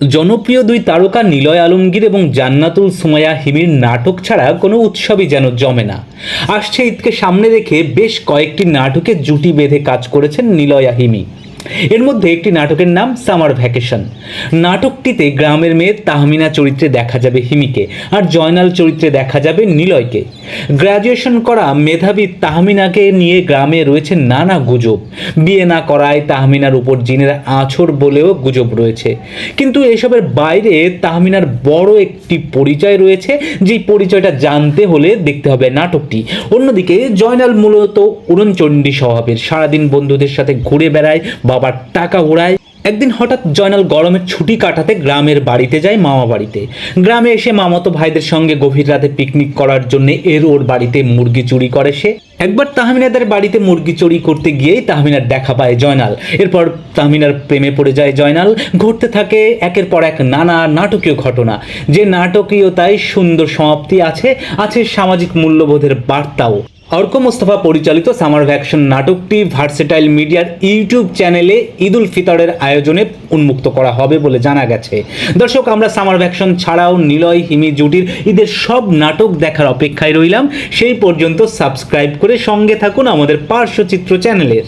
জনপ্রিয় দুই তারকা নিলয় আলমগীর এবং জান্নাতুল সুমায়া হিমির নাটক ছাড়া কোনো উৎসবই যেন জমে না। আসছে ঈদকে সামনে রেখে বেশ কয়েকটি নাটকে জুটি বেঁধে কাজ করেছেন নিলয়া হিমি। এর মধ্যে একটি নাটকের নাম সামার ভ্যাকেশন নাটকটিতে গ্রামের মেয়ে তাহমিনা চরিত্রে দেখা যাবে হিমিকে আর জয়নাল চরিত্রে দেখা যাবে নিলয়কে। গ্র্যাজুয়েশন করা মেধাবী তাহমিনাকে নিয়ে গ্রামে রয়েছে নানা গুজব। বিয়ে না করায় তাহমিনার উপর জিনের আছর বলেও গুজব রয়েছে। কিন্তু এসবের বাইরে তাহমিনার বড় একটি পরিচয় রয়েছে, যেই পরিচয়টা জানতে হলে দেখতে হবে নাটকটি। অন্যদিকে জয়নাল মূলত উড়নচণ্ডী স্বভাবের। সারাদিন বন্ধুদের সাথে ঘুরে বেড়ায় বাবার টাকা উড়ায়। একদিন হঠাৎ জয়নাল গরমের ছুটি কাটাতে গ্রামের বাড়িতে যায় মামা বাড়িতে। গ্রামে এসে মামাতো ভাইদের সঙ্গে গভীর রাতে পিকনিক করার জন্য এর ওর বাড়িতে মুরগি চুরি করে সে। একবার তাহমিনাদের বাড়িতে মুরগি চুরি করতে গিয়েই তাহমিনার দেখা পায় জয়নাল। এরপর তাহমিনার প্রেমে পড়ে যায় জয়নাল। ঘটতে থাকে একের পর এক নানা নাটকীয় ঘটনা। যে নাটকীয়তায় সুন্দর সমাপ্তি আছে আছে সামাজিক মূল্যবোধের বার্তাও। অর্ক মোস্তফা পরিচালিত সামার ভ্যাকশন নাটকটি ভার্সেটাইল মিডিয়ার ইউটিউব চ্যানেলে ঈদুল ফিতরের আয়োজনে উন্মুক্ত করা হবে বলে জানা গেছে। দর্শক, আমরা সামার ভ্যাকশন ছাড়াও নিলয়, হিমি, জুটির ঈদের সব নাটক দেখার অপেক্ষায় রইলাম। সেই পর্যন্ত সাবস্ক্রাইব করে সঙ্গে থাকুন আমাদের পার্শ্বচিত্র চ্যানেলের।